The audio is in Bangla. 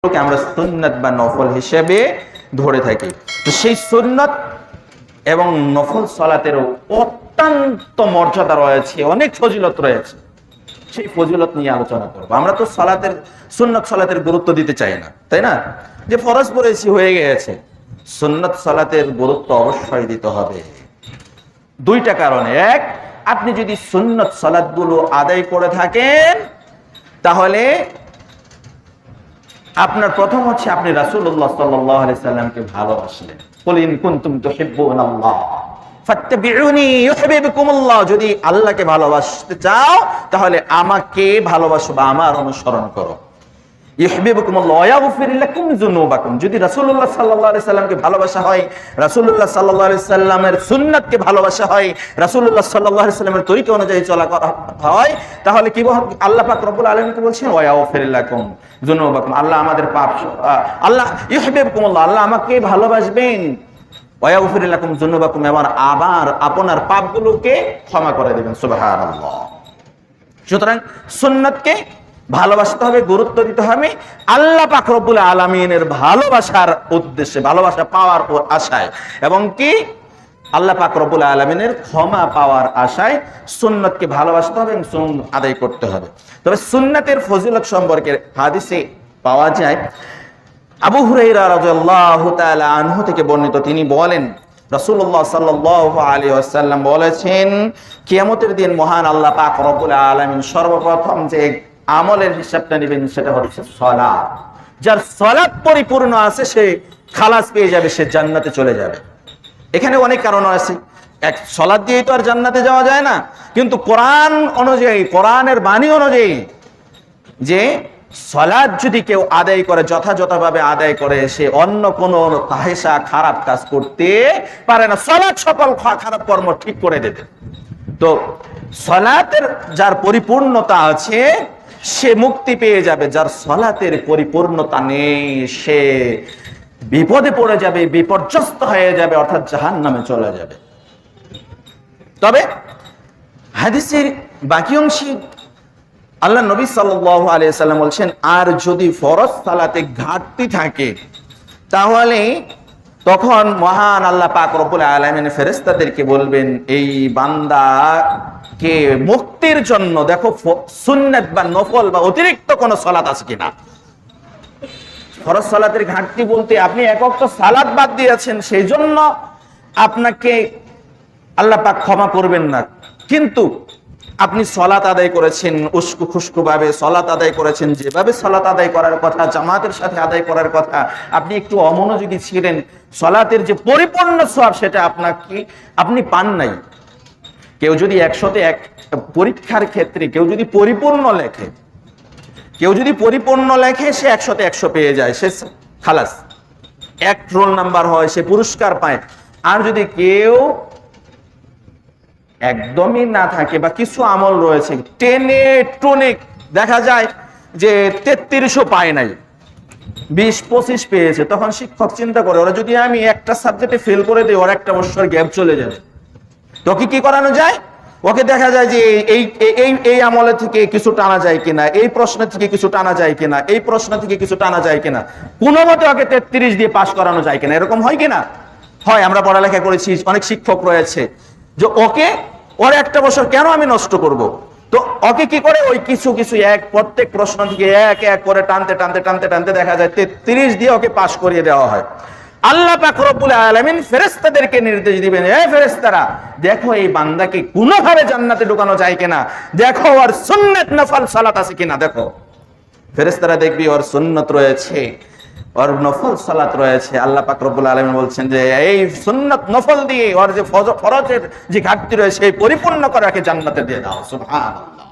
সালাতগুলোকে আমরা সুন্নত বা নফল হিসেবে ধরে থাকি। তো সেই সুন্নত এবং নফল সালাতেরও অত্যন্ত মর্যাদা রয়েছে, অনেক ফজিলত রয়েছে। সেই ফজিলত নিয়ে আলোচনা করব। আমরা তো সালাতের, সুন্নত সালাতের গুরুত্ব দিতে চাই না, তাই না? যে ফরজ পড়েছি হয়ে গেছে সুন্নত সালাতের গুরুত্ব অবশ্যই দিতে হবে। দুইটা কারণে। এক, আপনি যদি সুন্নত সালাদগুলো আদায় করে থাকেন, তাহলে আপনার প্রথম হচ্ছে আপনি রাসুল্লাহ আলাইহি সাল্লামকে ভালোবাসলেন। বলেন কোন তুমি তো ফাত্তাবিউনি ইউহিব্বুকুমুল্লাহ যদি আল্লাহকে ভালোবাসতে চাও, তাহলে আমাকে ভালোবাসো বা আমার অনুসরণ করো। যদি সাল্লাল্লাহু সাল্লামকে ভালোবাসা হয় সাল্লাল্লাহু সাল্লামের সুন্নাতকে ভালোবাসা হয়, রাসূলুল্লাহ সাল্লাল্লাহু সাল্লামের তরিকা অনুযায়ী চলা হয়, তাহলে কি আল্লাহ পাক রব্বুল আলামিন কি বলছেন? ওয়া ইয়াগফির লাকুম যুনুবাকুম। আল্লাহ আমাদের পাপ আল্লাহ ইউহিব্বুকুমুল্লাহ আল্লাহ আমাকে ভালোবাসবেন। ওয়া ইয়াগফির লাকুম যুনুবাকুম আবার আপনার পাপগুলোকে ক্ষমা করে দেবেন। সুবহানাল্লাহ। সুতরাং সুন্নতকে ভালোবাসতে হবে, গুরুত্ব দিতে হবে। আল্লাহ পাক রব্বুল আলমিনের ভালোবাসার উদ্দেশ্যে, ভালোবাসা পাওয়ার আশায় এবং কি? আল্লাহ পাক রব্বুল আলমিনের ক্ষমা পাওয়ার আশায় সুন্নতকে ভালোবাসতে হবে এবং আদায় করতে হবে। তবে সুন্নতের ফজিলত সম্পর্কে হাদিসে পাওয়া যায়, আবু আনহু থেকে বর্ণিত, তিনি বলেন রসুল্লাহ সাল্লাল্লাহু আলাইহি ওয়াসাল্লাম বলেছেন, কিয়ামতের দিন মহান আল্লাহ পাক রব্বুল আলামিন সর্বপ্রথম যে আমলের হিসাবটা নেবেন, সেটা হচ্ছে সালাত যার সালাত পরিপূর্ণ আছে, সে খালাস পেয়ে যাবে, সে জান্নাতে চলে যাবে। এখানে অনেক কারণ আছে। এক সলাদ দিয়েই তো আর জান্নাতে যাওয়া যায় না। কিন্তু কোরআন অনুযায়ী, কোরআনের বাণী অনুযায়ী, যে সলাদ যদি কেউ আদায় করে, যথাযথভাবে আদায় করে, সে অন্য কোন ফাহেসা খারাপ কাজ করতে পারে না। সলাদ সকল খারাপ কর্ম ঠিক করে দেবে। তো সলাতের যার পরিপূর্ণতা আছে সে মুক্তি পেয়ে যাবে যার সলাতের পরিপূর্ণতা নেই। সে বিপদে পড়ে যাবে, বিপর্যস্ত হয়ে যাবে, অর্থাৎ জাহান নামে চলে যাবে। তবে হাদিসের বাকি অংশে আল্লাহ নবী সাল্লাম বলছেন, আর যদি ফরজ সালাতে ঘাটতি থাকে, তাহলে তখন মহান আল্লাহ পাক রব্বুল আলামিন ফেরেশতাদেরকে বলবেন, এই বান্দাকে মুক্তির জন্য দেখো সুন্নাত বা নফল বা অতিরিক্ত কোন সালাত আছে কিনা? ফরজ সালাতের ঘাটতি বলতে আপনি একক তো সালাত বাদ দিয়েছেন সেই জন্য আপনাকে আল্লাহ পাক ক্ষমা করবেন না। কিন্তু আপনি সলাত আদায় করেছেন উস্কু খুস্কু ভাবে, সলাত আদায় করেছেন যেভাবে সলাত আদায় করার কথা, জামাতের সাথে আদায় করার কথা, আপনি একটু অমনোযোগী ছিলেন, সলাতের যে পরিপূর্ণ সব সেটা আপনাকে, আপনি পান নাই। কেউ যদি একশোতে এক পরীক্ষার ক্ষেত্রে, কেউ যদি পরিপূর্ণ লেখে, কেউ যদি পরিপূর্ণ লেখে, সে একশোতে একশো পেয়ে যায়, সে খালাস। এক রোল নাম্বার হয়, সে পুরস্কার পায়। আর যদি কেউ একদমই না থাকে, বা কিছু আমল রয়েছে। টেনে টনে দেখা যায় যে তেত্রিশও পায় নাই, বিশ পঁচিশ পেয়েছে। তখন শিক্ষক চিন্তা করে, ওরা যদি আমি একটা সাবজেক্টে ফেল করে দিই, ওর একটা বছর গ্যাপ চলে যাবে। তোকে কি করানো যায়? ওকে দেখা যায় যে এই, এই- এই আমলে থেকে কিছু টানা যায় কিনা, এই প্রশ্ন থেকে কিছু টানা যায় কিনা, এই প্রশ্ন থেকে কিছু টানা যায় কিনা, কোনো মতে ওকে তেত্রিশ দিয়ে পাশ করানো যায় কিনা, এরকম হয় কিনা? হয়, আমরা পড়ালেখা করেছি, অনেক শিক্ষক রয়েছে। যে ওকে ওর একটা বছর কেন আমি নষ্ট করব। তো ওকে কি করে? ওই কিছু কিছু এক, প্রত্যেক প্রশ্ন থেকে এক এক করে টানতে টানতে টানতে টানতে দেখা যায় তেত্রিশ দিয়ে ওকে পাশ করিয়ে দেওয়া হয়। আল্লাহ পাক রব্বুল আলামিন ফেরেশতাদেরকে নির্দেশ দিবেন, এ ফেরেশতারা, দেখো এই বান্দাকে কোনোভাবে জান্নাতে ঢুকানো যায় কিনা? দেখো ওর সুন্নাত নফল সালাত আছে কিনা? দেখো। ফেরেশতারা দেখবি ওর সুন্নত রয়েছে। ওর নফল সালাত রয়েছে। আল্লাহ পাকরবুল আলম বলছেন যে, এই সুন্নত নফল দিয়ে ওর যে ফরজের যে ঘাটতি রয়েছে এই পরিপূর্ণ করাকে জান্নাতে দিয়ে দাও। সুবহানাল্লাহ।